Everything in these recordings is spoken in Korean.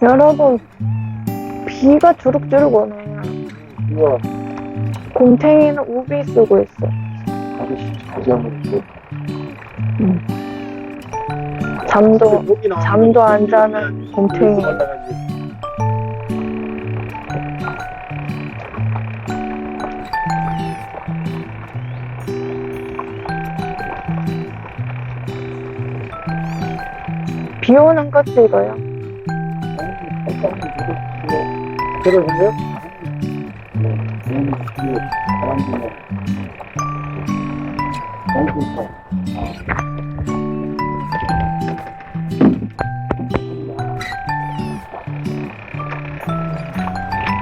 여러분, 비가 주룩주룩 오네요. 우와, 곰탱이는 우비 쓰고 있어. 한번. 잠도, 목이 잠도 거안 자는. 곰탱이. 비 오는 것 찍어요. 들어보세요?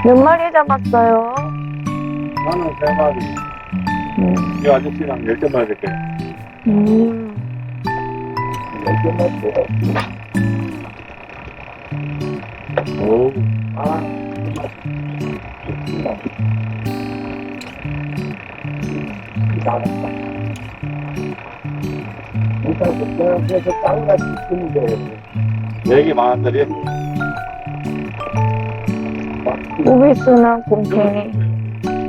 몇 마리 잡았어요? 나는 세 마리. 음. 이 아저씨랑 열댓 마리 될게. 음. 열댓 마리. 오. 아. 나갔다. 일단 그래서 땅같이 있는데 얘기 많았더니 우비 쓰는 곰탱이.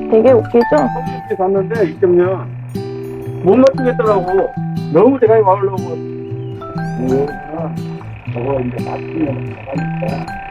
되게 웃기죠? 이렇게 샀는데 2.0못 맞추겠더라고 너무 대가리 와으려고 저거 이제 맞추면 있어